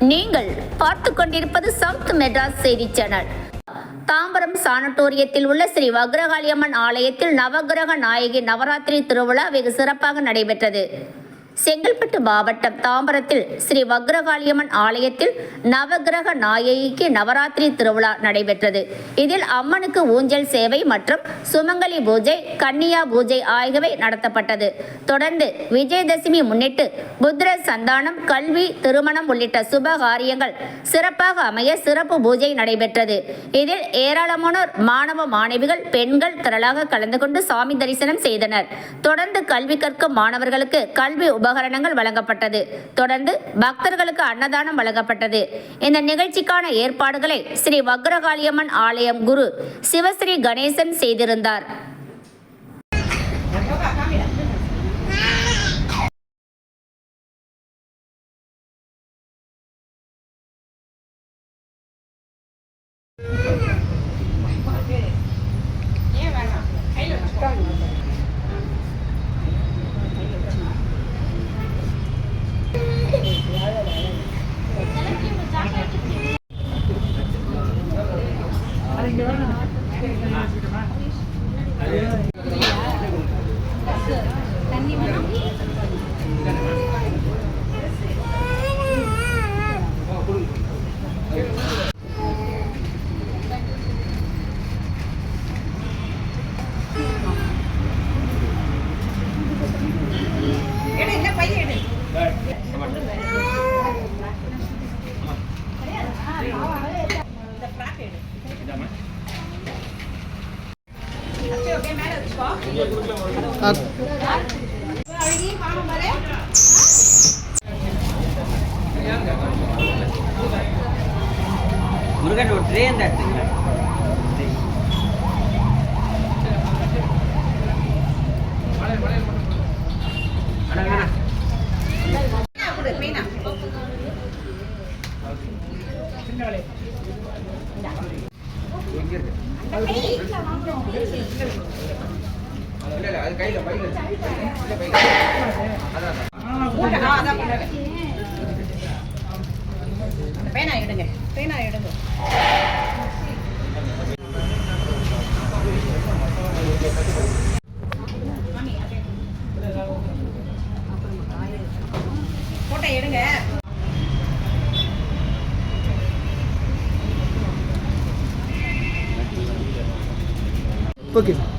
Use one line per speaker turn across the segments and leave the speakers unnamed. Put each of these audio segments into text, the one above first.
நீங்கள் பார்த்து கொண்டிருப்பது சவுத் மெட்ராஸ் செய்தி சேனல். தாம்பரம் சானட்டோரியத்தில் உள்ள ஸ்ரீ வக்ரகாளியம்மன் ஆலயத்தில் நவக்கிரக நாயகி நவராத்திரி திருவிழா வெகு சிறப்பாக நடைபெற்றது. செங்கல்பட்டு மாவட்டம் தாம்பரத்தில் ஸ்ரீ வக்ரகாளியம்மன் ஆலயத்தில் நவக்கிரக நாயகிக்கு நவராத்திரி திருவிழா நடைபெற்றது. இதில் அம்மனுக்கு ஊஞ்சல் சேவை மற்றும் சுமங்கலி பூஜை கன்னியா பூஜை ஆகியவை நடத்தப்பட்டது. தொடர்ந்து விஜயதசமி முன்னிட்டு புத்திர சந்தானம் கல்வி திருமணம் உள்ளிட்ட சுப காரியங்கள் சிறப்பாக அமைய சிறப்பு பூஜை நடைபெற்றது. இதில் ஏராளமானோர் மாணவ மாணவிகள் பெண்கள் திரளாக கலந்து கொண்டு சாமி தரிசனம் செய்தனர். தொடர்ந்து கல்வி கற்கும் மாணவர்களுக்கு கல்வி உபகரணங்கள் வழங்கப்பட்டது. தொடர்ந்து பக்தர்களுக்கு அன்னதானம் வழங்கப்பட்டது. இந்த நிகழ்ச்சிக்கான ஏற்பாடுகளை ஸ்ரீ வக்ரகாளியம்மன் ஆலயம் குரு சிவஸ்ரீ கணேசன் செய்திருந்தார்.
முருகன் ஒரு ட்ரே இந்த இடத்துக்கு
மீனா பேனா எடுங்க. பேனா எடுங்க. போட்டோ எடுங்க.
ஓகே
மாமா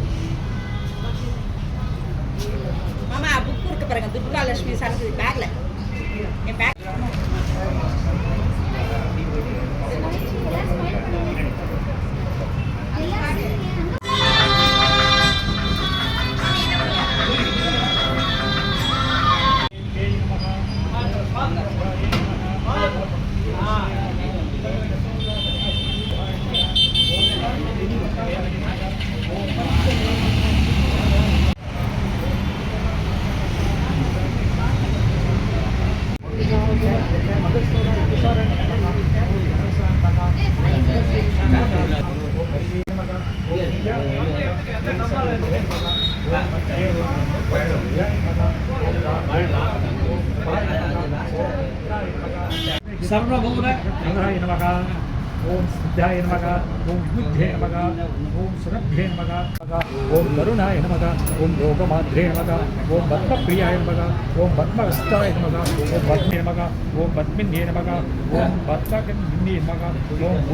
सर्वभूत गंगाय नमः ओम सिद्धाय नमः ओम बुद्धे नमः ओम सुरभ्ये नमः ओम करुणाय नमः ओम योगमात्रे नमः ओम पद्मप्रियाय नमः ओम पद्महस्ताय नमः ओम पद्मे नमः ओम पद्मिन्ये नमः ओम पद्मकन्ये नमः ओम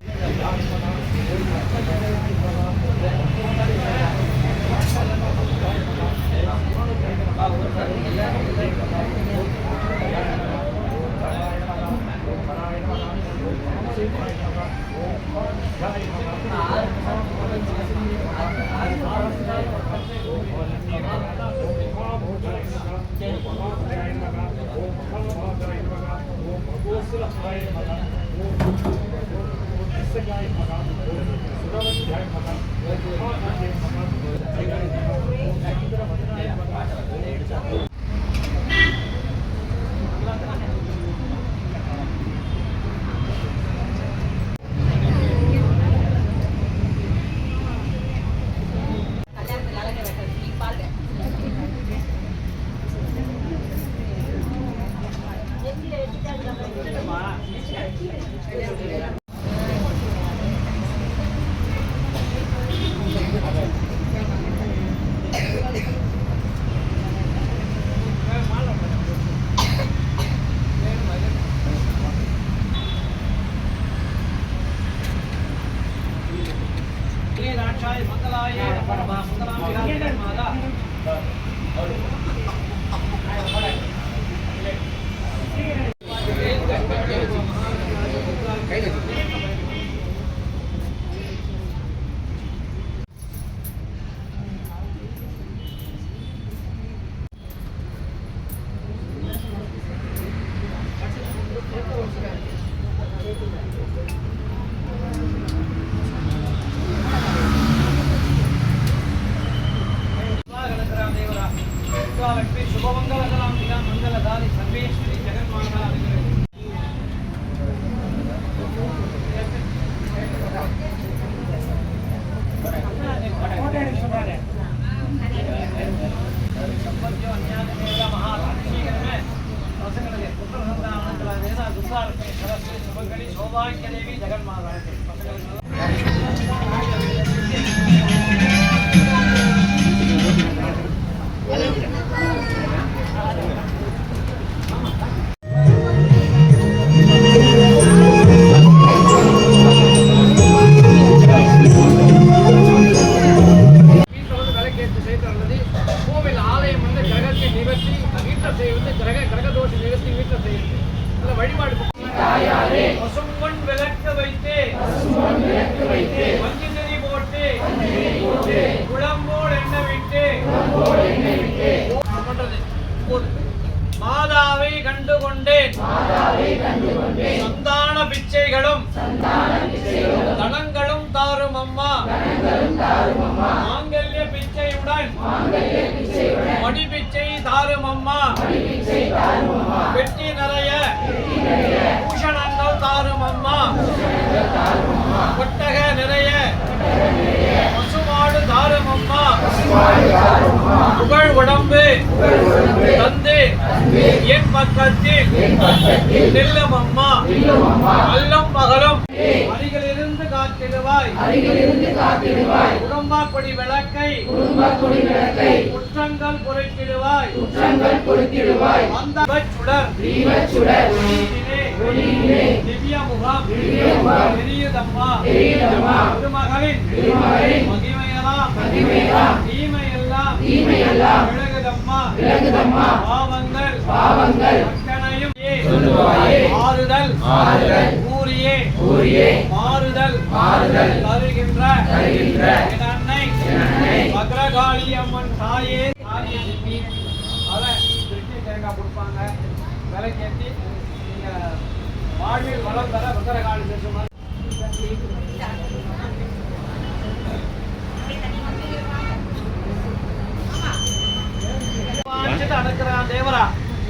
私は。శుభమంగళకలాంబిగా మంగళదారి సర్వేశ్వరి జగన్మాత. தனங்களும் தாரும் அம்மா. மாங்கல்ய பிச்சையுடன் மடி பிச்சை தாரும் அம்மா. வெட்டி நிறைய பூஷணங்கள் தாரும் அம்மா. கொட்டக நிறைய அம்மா. புகழ் உடம்பு தந்து என் பக்கத்தில் நெல்லும் அம்மா. அல்லும் பகலும் அருகிலிருந்து காத்திடுவாய். குடும்பப்படி விளக்கை குற்றங்கள் குறைத்திடுவாய் அந்த சுடர் ஒளியிலே திவ்ய முகம். தெரியுதம்மா. திருமகளின் மகிமையெல்லாம் தீமையெல்லாம் விலகுதம்மா. பாவங்கள் அத்தனையும் ஆறுதல் கூறியே. மாறுதல் தருகின்ற என் அன்னை. பத்ரகாளி அம்மன் தாயே. காரிய சித்தி அதை திருச்சி தேங்காய் கொடுப்பாங்க. விலைக்கேற்றி நீங்க வாழ்வில் வளம் பெற பத்ரகாளி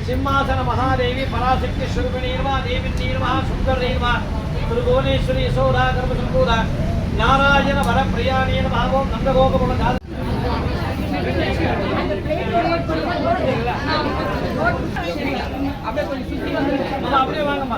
சிம்மாசன மகாதேவி பராசக்தி ஸ்வரூபிணீர்வா தேவி நீர்வா சுந்தர் நீர்வா திருபுவனேஸ்வரி யசோதா கர்ம சம்பூதா நாராயண வர பிரியாணீன பாவோம் நந்தகோகமுன காது அப்படியே வாங்கம்மா.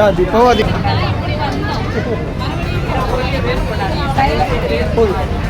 அது இப்போ அது போதும்